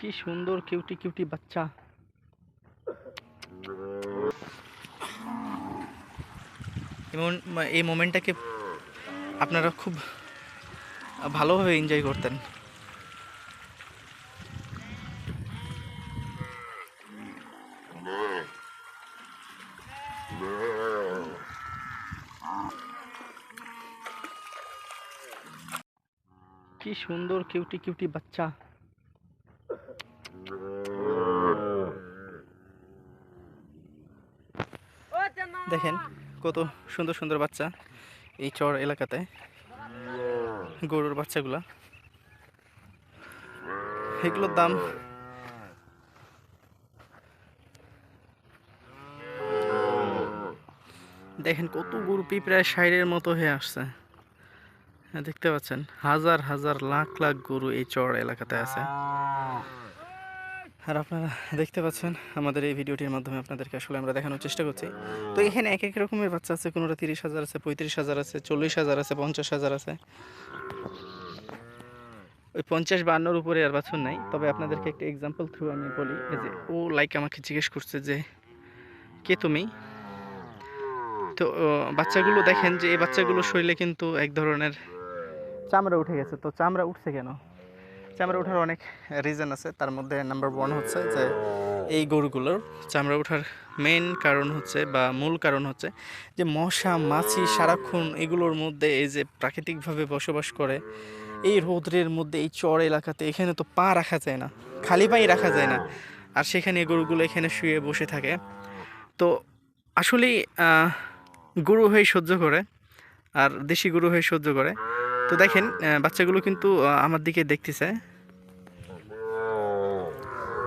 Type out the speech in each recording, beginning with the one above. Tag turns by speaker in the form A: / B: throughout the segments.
A: কি সুন্দর cutie cutie বাচ্চা। এমন এই মোমেন্টটাকে আপনারা খুব ভালোভাবে এনজয় করতেন। কি সুন্দর কিউটি কিউটি বাচ্চা। দেখেন কত সুন্দর সুন্দর বাচ্চা এই চর এলাকাতে। গরুর বাচ্চাগুলা। এগুলোর দাম দেখেন কত গরু পিঁপড়ায় সাইডের মতো হয়ে আসছে। হ্যাঁ দেখতে পাচ্ছেন, হাজার হাজার লাখ লাখ গরু এই চর এলাকাতে আছে। আর আপনারা দেখতে পাচ্ছেন, আমাদের এই ভিডিওটির মাধ্যমে আপনাদেরকে আসলে আমরা দেখানোর চেষ্টা করছি। তো এখানে এক এক রকমের বাচ্চা আছে, কোনোটা তিরিশ হাজার আছে, পঁয়ত্রিশ হাজার আছে, চল্লিশ হাজার আছে, পঞ্চাশ হাজার আছে। ওই পঞ্চাশ বান্নর উপরে আর বাছুর নাই, তবে আপনাদেরকে একটা এক্সাম্পল থ্রু আমি বলি যে ও লাইক আমাকে জিজ্ঞেস করছে যে, কে তুমি? তো বাচ্চাগুলো দেখেন যে এই বাচ্চাগুলো শরীরে কিন্তু এক ধরনের চামড়া উঠে গেছে। তো চামড়া উঠছে কেন? চামড়া ওঠার অনেক রিজন আছে। তার মধ্যে নাম্বার ওয়ান হচ্ছে যে এই গরুগুলোর চামড়া ওঠার মেন কারণ হচ্ছে বা মূল কারণ হচ্ছে যে মশা মাছি সারাক্ষণ এগুলোর মধ্যে এই যে প্রাকৃতিকভাবে বসবাস করে এই রৌদ্রের মধ্যে এই চর এলাকাতে এখানে তো পা রাখা যায় না খালি পাই রাখা যায় না। আর সেখানে এই গরুগুলো এখানে শুয়ে বসে থাকে। তো আসলেই গরু হয়ে সহ্য করে আর দেশি গরু হয়ে সহ্য করে। তো দেখেন বাচ্চাগুলো কিন্তু আমার দিকে দেখতেছে।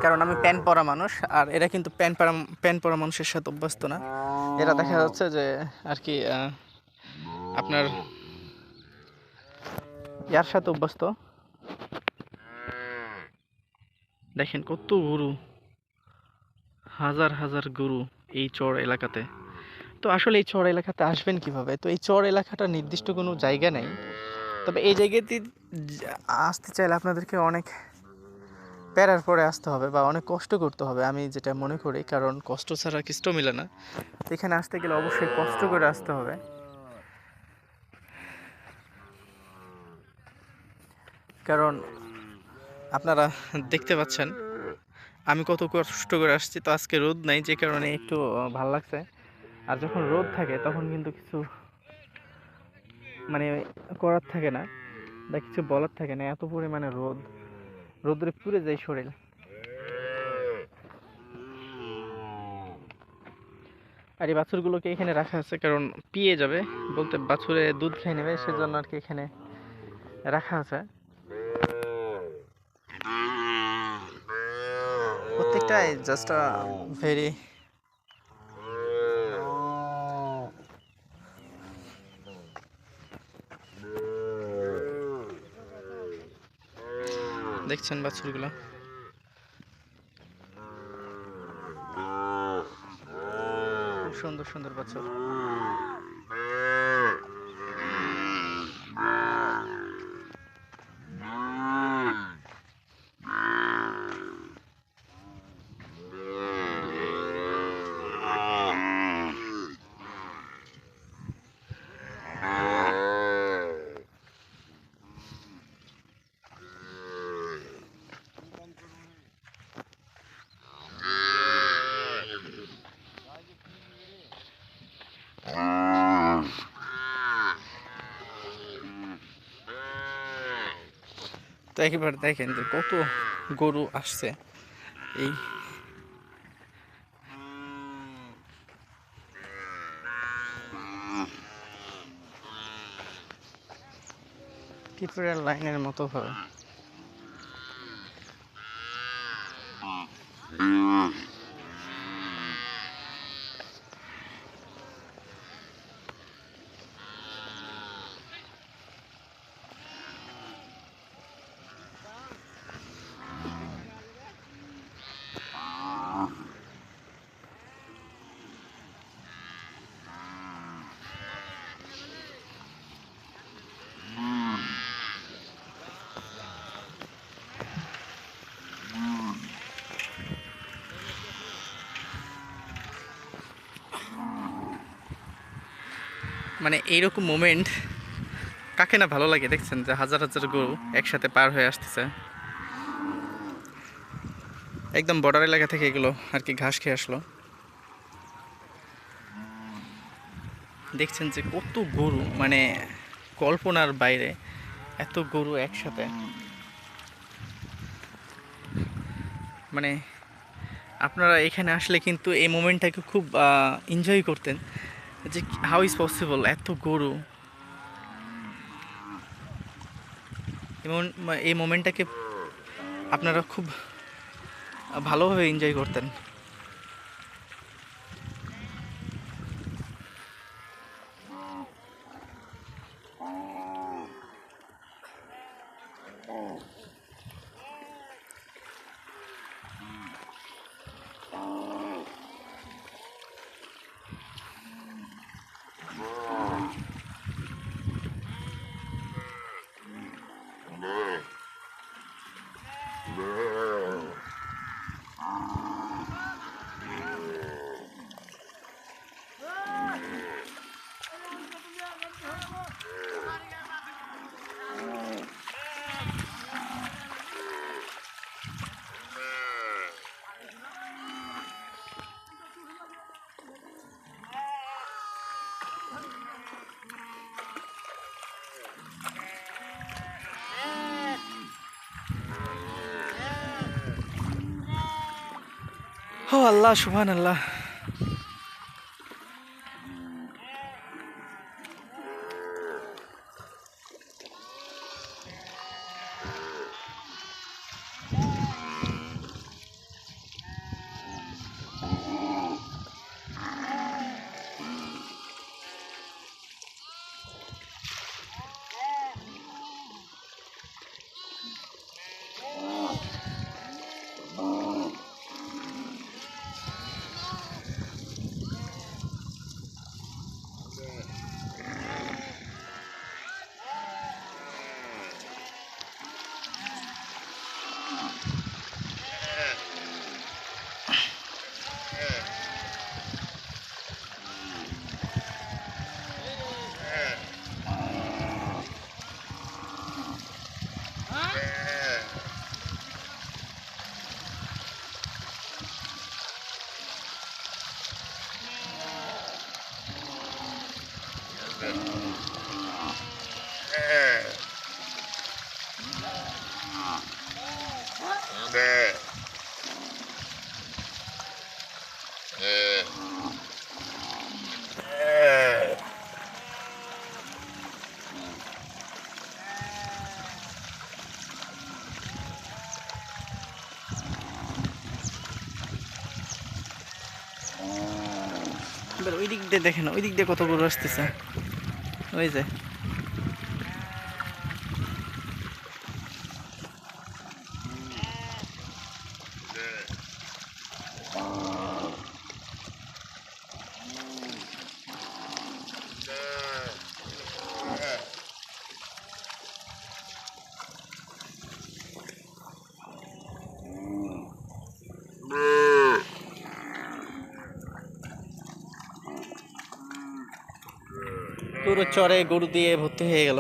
A: কারণ আমি প্যান্ট পরা মানুষ, আর এরা কিন্তু প্যান্ট পরা প্যান্ট পরা মানুষের সাথে অভ্যস্ত না। এরা দেখা যাচ্ছে যে আর কি আপনার ইয়ার সাথে অভ্যস্ত। দেখেন কত গরু, হাজার হাজার গরু এই চর এলাকাতে। তো আসলে এই চর এলাকাতে আসবেন কীভাবে? তো এই চর এলাকাটা নির্দিষ্ট কোনো জায়গা নেই। তবে এই জায়গাতে আসতে চাইলে আপনাদেরকে অনেক প্যারার পরে আসতে হবে বা অনেক কষ্ট করতে হবে, আমি যেটা মনে করি, কারণ কষ্ট ছাড়া কিষ্ট মিলে না। এখানে আসতে গেলে অবশ্যই কষ্ট করে আসতে হবে। কারণ আপনারা দেখতে পাচ্ছেন, আমি কত কষ্ট করে আসছি, তো আজকে রোদ নাই, যে কারণে একটু ভালো লাগছে। আর যখন রোদ থাকে, তখন কিন্তু কিছু মানে করার থাকে না, বা কিছু বলার থাকে না, এত পরিমাণে রোদ। রোদ্রে পুড়ে যায় শরীর। আর এই বাছুরগুলোকে এখানে রাখা আছে কারণ পিয়ে যাবে বলতে বাছুরে দুধ খেয়ে নেবে সেজন্য আর কি এখানে রাখা আছে। প্রত্যেকটাই জাস্ট ভেরি দেখছেন বাছুরগুলো? সুন্দর সুন্দর বাছুর। তো একেবারে দেখেন যে কত গরু আসছে। এই ত্রিপুরার লাইনের মতো ভাবে মানে এইরকম মোমেন্ট কাকে না ভালো লাগে দেখছেন যে হাজার হাজার গরু একসাথে পার হয়ে আসতেছে। একদম বর্ডার এলাকা থেকে এগুলো আর কি ঘাস খেয়ে আসলো। দেখছেন যে কত গরু মানে কল্পনার বাইরে এত গরু একসাথে। মানে আপনারা এখানে আসলে কিন্তু এই মোমেন্টটাকে খুব এনজয় করতেন। যে হাউ ইজ পসিবল এত গরু। এবং এই মোমেন্টটাকে আপনারা খুব ভালোভাবে এনজয় করতেন। Yeah. ও আল্লাহ সুহান আল্লাহ এবার ওই দিক দিয়ে দেখেন ওই দিক দিয়ে কত গরু আসতেছে। ওই যে। পুরো চরে গরু দিয়ে ভর্তি হয়ে গেল।